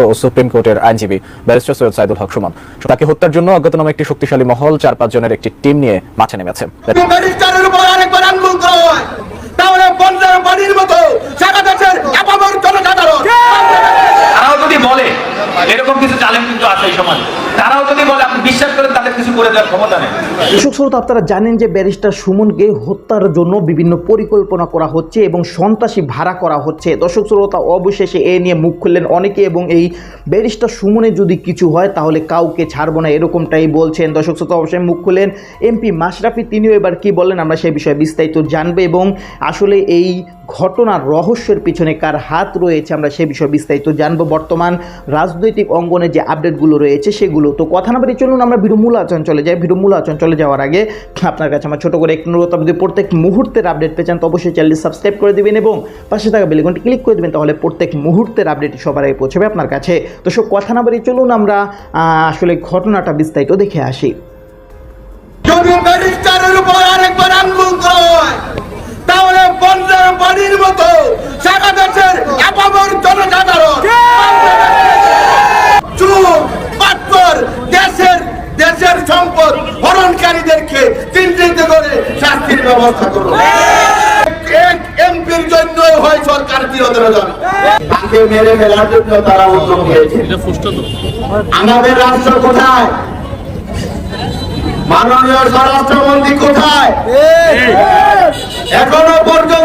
ও supreme কোর্টের আইনজীবী barrister Syed Saidul Haque Suman. তাকে হত্যার জন্য অজ্ঞাতনামা একটি শক্তিশালী মহল চার পাঁচ জনের একটি টিম নিয়ে মাঠে নেমেছে। হয়। এরকম কিছু চ্যালেঞ্জ কিন্তু আছে এই সমাজে। তারাও যদি বলে, আপনি বিশ্বাস করেন, তাদের কিছু করে দেওয়ার ক্ষমতা নেই। দর্শক শ্রোতা, আপনারা জানেন যে ব্যারিস্টার সুমনকে হত্যার জন্য বিভিন্ন পরিকল্পনা করা হচ্ছে এবং সন্ত্রাসী ভাড়া করা হচ্ছে। দর্শক শ্রোতা, অবশেষে এ নিয়ে মুখ খুললেন অনেকে এবং এই ব্যারিস্টার সুমনে যদি কিছু হয়, তাহলে কাউকে ছাড়বো না, এরকমটাই বলছেন। দর্শক শ্রোতা, অবশ্যই মুখ খুললেন এমপি মাশরাফি, তিনিও এবার কি বললেন, আমরা সেই বিষয়ে বিস্তারিত জানব এবং আসলে এই ঘটনার রহস্যের পিছনে কার হাত রয়েছে আমরা সে বিষয়ে বিস্তারিত জানব। বর্তমান রাজনৈতিক অঙ্গনে যে আপডেটগুলো রয়েছে সেগুলো। তো কথা না বাড়ি চলুন, আমরা ভিডিও আচরণ চলে যাই। ভিডিও আচরণ চলে যাওয়ার আগে আপনার কাছে আমার ছোটো করে একটু অনুরোধ, আপনি প্রত্যেক মুহূর্তের আপডেট পেয়ে চান তো অবশ্যই চ্যানেলটি সাবস্ক্রাইব করে দেবেন এবং পাশে থাকা বেলিকনটি ক্লিক করে দেবেন, তাহলে প্রত্যেক মুহূর্তের আপডেট সবার আগে পৌঁছবে আপনার কাছে। তো সব কথা না বাড়ি চলুন, আমরা আসলে ঘটনাটা বিস্তারিত দেখে আসি যদি ব্যারিস্টারের উপর আরেকবার আঙ্গুল করা হয় তাহলে বন্যার পানির মতো সারা দেশের আপামর জনসাধারণ। চুপ দেশের দেশের সম্পদ হরণকারীদেরকে চিহ্নিত করে শাস্তির ব্যবস্থা করুন। এক এমপির জন্য হয় সরকার চিরতরজন তাকে মেরে ফেলার জন্য তারা উদ্যোগ নিয়েছে। আমাদের রাষ্ট্র কোথায়? মাননীয় স্বরাষ্ট্রমন্ত্রী কোথায়? এখনও পর্যন্ত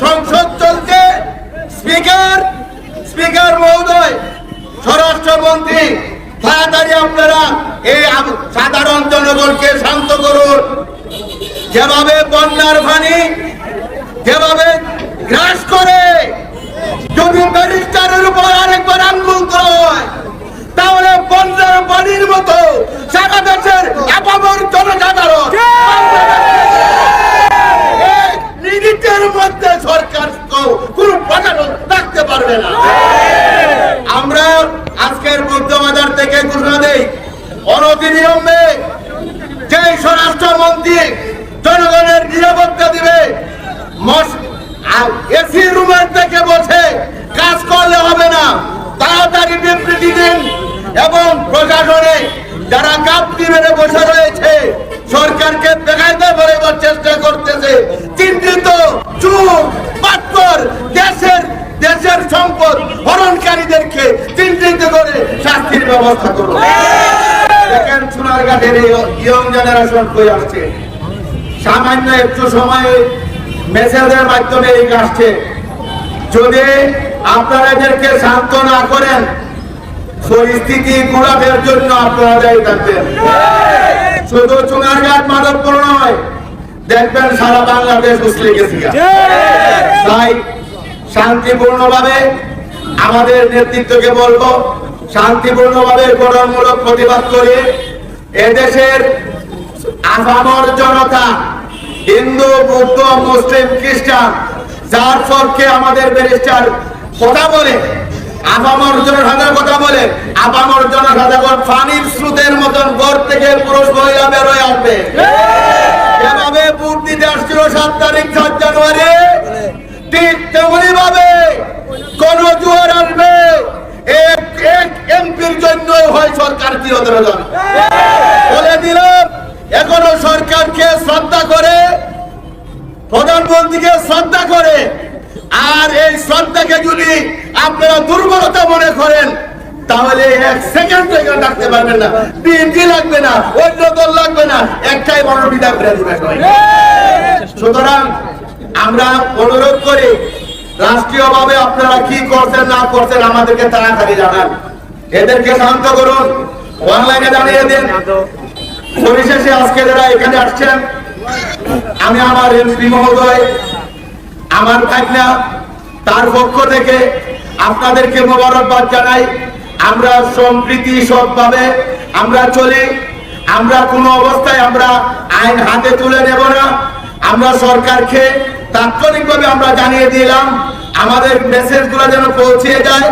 সংসদ চলছে। স্পিকার স্পিকার মহোদয়, স্বরাষ্ট্রমন্ত্রী, তাড়াতাড়ি আপনারা এই সাধারণ জনগণকে শান্ত করুন। যেভাবে বন্যার পানি যেভাবে গ্রাস করে যদি ব্যারিস্টারের উপর আরেকবার আঙ্গুল করা হয় তাহলে বন্যার পানির মতো সারা দেশের আপামর জনসাধারণ এক মিনিটের মধ্যে সরকার কোন প্রশাসন থাকতে পারবে না আমরা আজকের বুদ্ধবাজার দেই অনতিবিলম্বে যে স্বরাষ্ট্রমন্ত্রী জনগণের নিরাপত্তা দিবে এসি রুমের থেকে বসে কাজ করলে হবে না। তাড়াতাড়ি বিবৃতি দিন এবং প্রশাসনে যারা কাপটি মেরে বসে রয়েছে, সরকারকে দেখাইতে পারবার চেষ্টা করতেছে। চিন্তিত, চুপ পাত্তর দেশের দেশের সম্পদ হরণকারীদেরকে চিহ্নিত করে শাস্তির ব্যবস্থা করুন। দেখেন এই ইয়ং জেনারেশন কই আসছে? সামান্য একটু সময়ে মেসেজের মাধ্যমে এই আসছে যদি আপনারা এদেরকে শান্ত না করেন পরিস্থিতি ঘোরাফের জন্য আপনারা দায়ী থাকবেন। শুধু চুনারঘাট মাধবপুর নয়, দেখবেন সারা বাংলাদেশ উসলে গেছে। তাই শান্তিপূর্ণভাবে আমাদের নেতৃত্বকে বলব, শান্তিপূর্ণভাবে গঠনমূলক প্রতিবাদ করে এদেশের আসামর জনতা, হিন্দু, বৌদ্ধ, মুসলিম, খ্রিস্টান, যার পক্ষে আমাদের ব্যারিস্টার কথা বলে আপামর জনসাধারণ কথা বলে আপামর জনসাধারণ পানির স্রোতের মতন ঘর থেকে পুরুষ মহিলা বেরোয় আসবে। যেভাবে ভোট দিতে আসছিল সাত তারিখ, সাত জানুয়ারি, ঠিক তেমনি ভাবে কোন জোয়ার আসবে। এক এক এমপির জন্য হয় সরকার চিরতরজন বলে দিলাম, এখনও সরকারকে শ্রদ্ধা করে, প্রধানমন্ত্রীকে শ্রদ্ধা করে আর এই শ্রদ্ধাকে যদি আপনারা দুর্বলতা মনে করেন, তাহলে এক সেকেন্ড এখানে রাখতে পারবেন না। বিএনপি লাগবে না, অন্য দল লাগবে না, একটাই বড় করে সুতরাং আমরা অনুরোধ করি, রাষ্ট্রীয়ভাবে আপনারা কি করছেন, না করছেন, আমাদেরকে তাড়াতাড়ি জানান। এদেরকে শান্ত করুন। অনলাইনে জানিয়ে দিন। পরিশেষে আজকে যারা এখানে আসছেন, আমি আমার এমপি মহোদয় আমার ভাইরা, তার পক্ষ থেকে আপনাদেরকে মোবারকবাদ জানাই। আমরা সম্প্রীতি সবভাবে আমরা চলি। আমরা কোনো অবস্থায় আমরা আইন হাতে তুলে নেব না। আমরা সরকারকে তাৎক্ষণিকভাবে আমরা জানিয়ে দিলাম, আমাদের মেসেজগুলো যেন পৌঁছে যায়।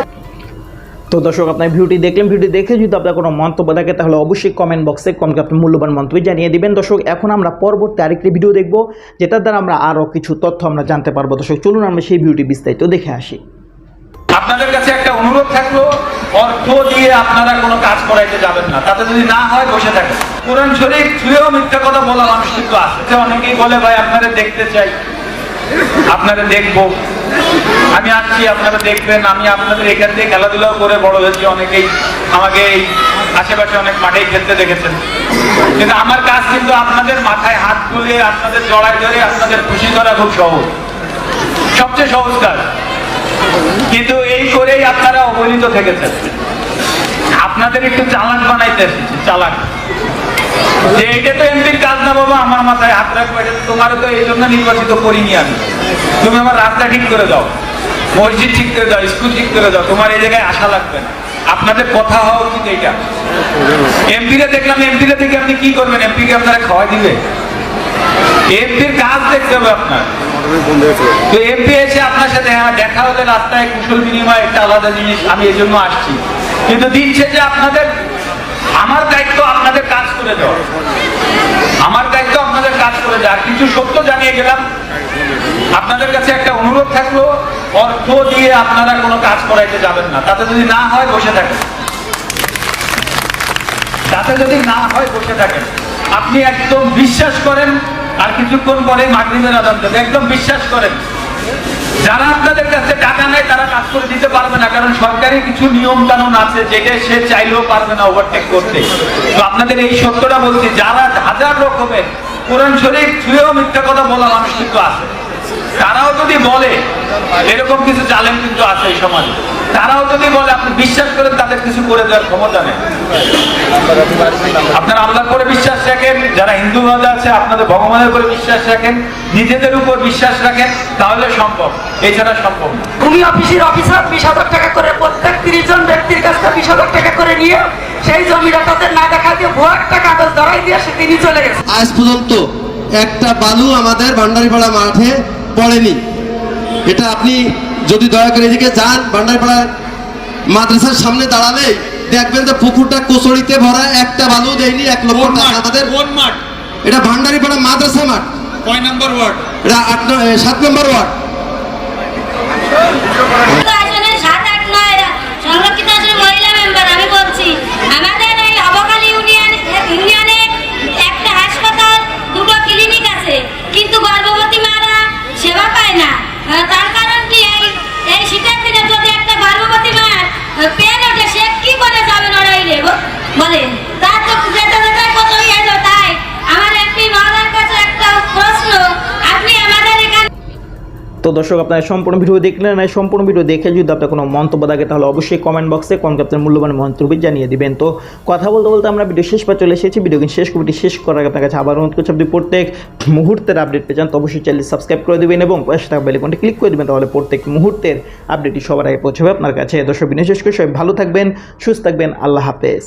তো দর্শক, আপনার ভিডিওটি দেখলেন ভিডিও দেখে যদি আপনার কোনো মন্তব্য থাকে, তাহলে অবশ্যই কমেন্ট বক্সে কমকে আপনি মূল্যবান মন্তব্য জানিয়ে দিবেন। দর্শক, এখন আমরা পরবর্তী আরেকটি ভিডিও দেখব, যেটার দ্বারা আমরা আরও কিছু তথ্য আমরা জানতে পারব। দর্শক, চলুন আমরা সেই ভিডিওটি বিস্তারিত দেখে আসি। আপনাদের কাছে একটা অনুরোধ থাকল, অর্থ দিয়ে আপনারা কোনো কাজ করাইতে যাবেন না। তাতে যদি না হয়, বসে থাকেন। কোরআন শরীফ ছুঁয়েও মিথ্যা কথা বলা মানুষ কিন্তু আছে। অনেকেই বলে, ভাই আপনারা দেখতে চাই। আপনারা দেখব। আমি আসছি আপনারা দেখবেন, আমি আপনাদের এখান থেকে খেলাধুলাও করে বড় হয়েছি। অনেকেই আমাকে এই আশেপাশে অনেক মাঠেই খেলতে দেখেছেন। কিন্তু আমার কাজ কিন্তু আপনাদের মাথায় হাত তুলে, আপনাদের জড়াই ধরে, আপনাদের খুশি করা খুব সহজ। সবচেয়ে সহজ কাজ। কিন্তু এই করেই আপনারা অবহেলিত থেকেছেন। আপনাদের একটু চালাক বানাইতে এসেছি, চালাক। যে এটা তো এমপির কাজ না বাবা, আমার মাথায় হাত রাখব তোমারও তো এই জন্য নির্বাচিত করিনি আমি। তুমি আমার রাস্তা ঠিক করে দাও, মসজিদ ঠিক করে দাও, স্কুল ঠিক করে দাও, তোমার এই জায়গায় আশা লাগবে না। আপনাদের কথা হওয়া উচিত এইটা। এমপিরে দেখলাম, এমপিরে থেকে আপনি কি করবেন? এমপিকে আপনারা খাওয়াই দিবে। এমপির কাজ দেখতে হবে আপনার। তো এমপি এসে আপনার সাথে হ্যাঁ দেখা হলে রাস্তায় কুশল বিনিময় একটা আলাদা জিনিস, আমি এই জন্য আসছি। কিন্তু দিন শেষে আপনাদের আমার দায়িত্ব আপনাদের কাজ করে দেওয়া। আমার দায়িত্ব আপনাদের কাজ করে দেওয়া। কিছু সত্য জানিয়ে গেলাম। আপনাদের কাছে একটা অনুরোধ থাকল, অর্থ দিয়ে আপনারা কোনো কাজ করাইতে যাবেন না। তাতে যদি না হয়, বসে থাকেন। তাতে যদি না হয়, বসে থাকেন। আপনি একদম বিশ্বাস করেন, আর কিছুক্ষণ পরে মাগরিবের আদান একদম বিশ্বাস করেন। যারা আপনাদের কাছে টাকা নেয় তারা কাজ করে দিতে পারবে না, কারণ সরকারি কিছু নিয়ম কানুন আছে, যেটা সে চাইলেও পারবে না ওভারটেক করতে। তো আপনাদের এই সত্যটা বলছি, যারা হাজার রকমের কোরআন শরীফ ছুঁয়েও মিথ্যা কথা বলার মানুষ কিন্তু আছে। তারাও যদি বলে এরকম কিছু জালেম কিন্তু আছে এই সমাজে। তারাও যদি বলে আপনি বিশ্বাস করেন তাদের কিছু করে দেওয়ার ক্ষমতা নেই। আপনারা আল্লাহর উপরে বিশ্বাস রাখেন যারা হিন্দু মতে আছে আপনাদের ভগবানের উপরে বিশ্বাস রাখেন নিজেদের উপর বিশ্বাস রাখেন তাহলে সম্ভব। এছাড়া সম্ভব ভূমি অফিসের অফিসার বিশ হাজার টাকা করে প্রত্যেক তিরিশ জন ব্যক্তির কাছ থেকে বিশ হাজার টাকা করে নিয়ে সেই জমিটা তাদের না দেখা দিয়ে ভুয়া একটা কাগজ ধরাই দিয়ে সে তিনি চলে গেছে। আজ পর্যন্ত একটা বালু আমাদের ভান্ডারিপাড়া মাঠে পড়েনি। এটা আপনি যদি দয়া করে এদিকে যান ভান্ডারপাড়ার মাদ্রাসার সামনে দাঁড়ালে দেখবেন যে পুকুরটা কুচড়িতে ভরা একটা বালু দেয়নি এক লক্ষ টাকা মাঠ? এটা ভান্ডারিপাড়া মাদ্রাসা মাঠ। কয় নম্বর ওয়ার্ড? এটা আট সাত নম্বর ওয়ার্ড আসনের সাত আট নয় সংরক্ষিত আসনের মহিলা মেম্বার আমি বলছি আমাদের এই অবকালী ইউনিয়ন ইউনিয়নে একটা হাসপাতাল দুটো ক্লিনিক আছে কিন্তু গর্ভবতী মারা সেবা পায় না আহ, তার কারণ কি এই এই শীতের দিনে যদি একটা গর্ভবতী মার পেন ওঠে সে কি করে যাবে নড়াইলে বলেন তার তো যেতে যেতে কত ইয়ে হলো, তাই আমার এমপি মহোদয়ের কাছে একটা প্রশ্ন আপনি আমাদের এখানে তো দর্শক, আপনারা সম্পূর্ণ ভিডিও দেখলেন এই সম্পূর্ণ ভিডিও দেখে যদি আপনার কোনো মন্তব্য থাকে, তাহলে অবশ্যই কমেন্ট বক্সে আপনার মূল্যবান মন্তব্য জানিয়ে দিবেন। তো কথা বলতে বলতে আমরা ভিডিও শেষ পা চলে এসেছি। ভিডিও শেষ কমিটি শেষ করার আপনার কাছে আবার অনুরোধ করছি, আপনি প্রত্যেক মুহূর্তের আপডেট পেয়ে যান। তো অবশ্যই চ্যানেল সাবস্ক্রাইব করে দেবেন এবং পাশে থাকা বেলিকনটি ক্লিক করে দেবেন, তাহলে প্রত্যেক মুহূর্তের আপডেটটি সবার আগে পৌঁছাবে আপনার কাছে। দর্শক বিশেষ করে সবাই ভালো থাকবেন, সুস্থ থাকবেন। আল্লাহ হাফেজ।